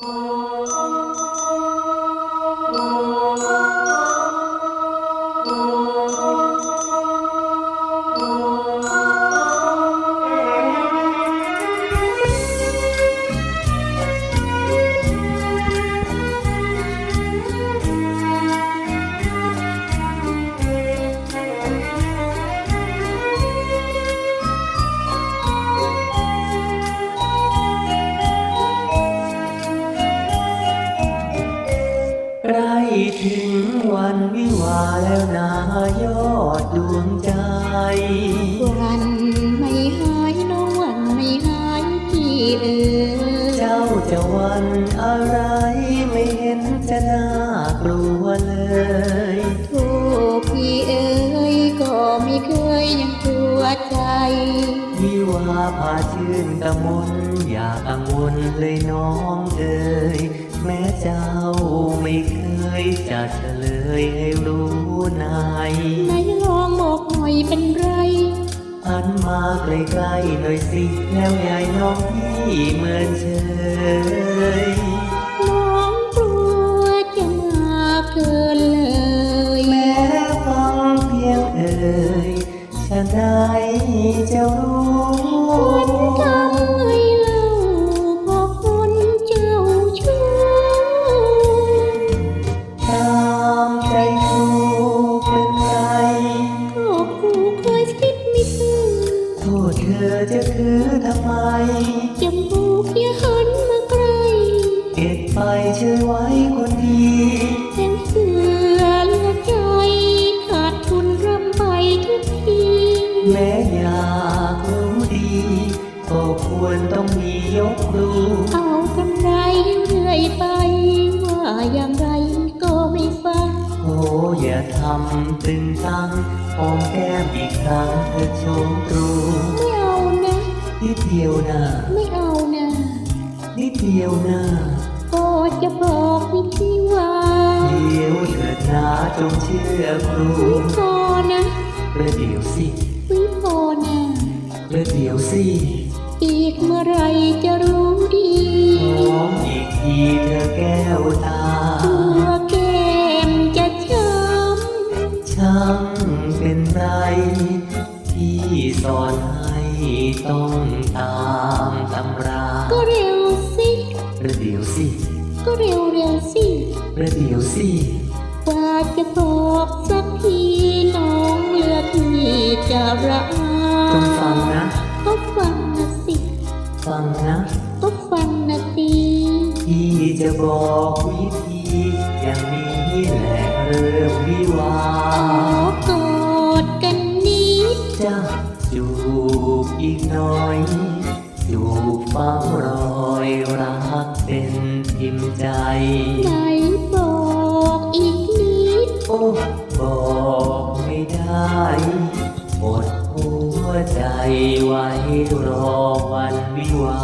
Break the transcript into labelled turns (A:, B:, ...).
A: ใแล้วนายอดดวงใจ
B: วันไม่หายน้องวันไม่หายพี่เอ๋ย
A: เจ้าจะวันอะไรไม่เห็นจะน่ากลัวเลย
B: โทษพี่เอ๋ยก็ไม่เคยยังกลัวใจ
A: วิวาพาชื่นกระมนอย่ากังวลเลยน้องเอ๋ยแม้เจ้าไม่เคยจะเฉลยให้รู้ ใน
B: ไหนลองบอกหน่อยเป็นไร
A: หันมาใกล้ๆหน่อยสิ แล้วยายน้องพี่เหมือนเชย
B: น้องกลัวจะมากเกินเลย
A: แม้ฟังเพียงเอ่ยฉันได้จะรู้
B: คนทำให้เล่าพอคนเจ้าชู้
A: ตามใจ จะถือทำไม
B: จมูกอย่าหันมาใกล้
A: เก็บไปเชื่อไว้คนดี
B: เป็นเสือเหลือใจ ขาดทุนรำไปทุกที
A: แม้อยากรู้ดี ก็ควรต้องมียกดู
B: เอากำไรเรื่อยไป ว่าอย่างไรก็ไม่ฟัง
A: โอ้อย่าทำตึงตังหอมแก้มอีกครั้งเธอชมตรู
B: ไม่เอานะ
A: นิดเดียวนะ
B: ไม่เอานะ
A: นิดเดียวนะ
B: ก็จะบอกวิธีว่า
A: เดี๋ยวเถิดนะจงเชื่อครู
B: ไม่พอนะ
A: ประเดี๋ยวสิ
B: ไม่พอนะ
A: ประเดี๋ยวสิ
B: อีกเมื่อไรจะรู้ดี
A: หอมอีกทีเธอแก้วตา
B: ตัวแก้มจะช้
A: ช่างเป็นไรที่สอนให้ ต้องตามตำราำ
B: ก็เร็วสิ
A: ประเดี๋ยวสิ
B: ก็เร็วเร็วสิ
A: ประเดี๋ยวสิ
B: กว่าจะบอกสักทีน้องเลือกที่จะรัก
A: จงฟังนะ
B: ก็ฟังนะสิ
A: ฟังนะ
B: ก็ฟังนะสิ
A: ที่จะบอกวิธีอย่างนี้แหละเริ่มวิวา
B: น้
A: อยจูบฝังรอยรักเป็นพิมพ์ใจ
B: ไหนบอกอีกนิด
A: โอ้บอกไม่ได้อดหัวใจไว้รอวันวิวา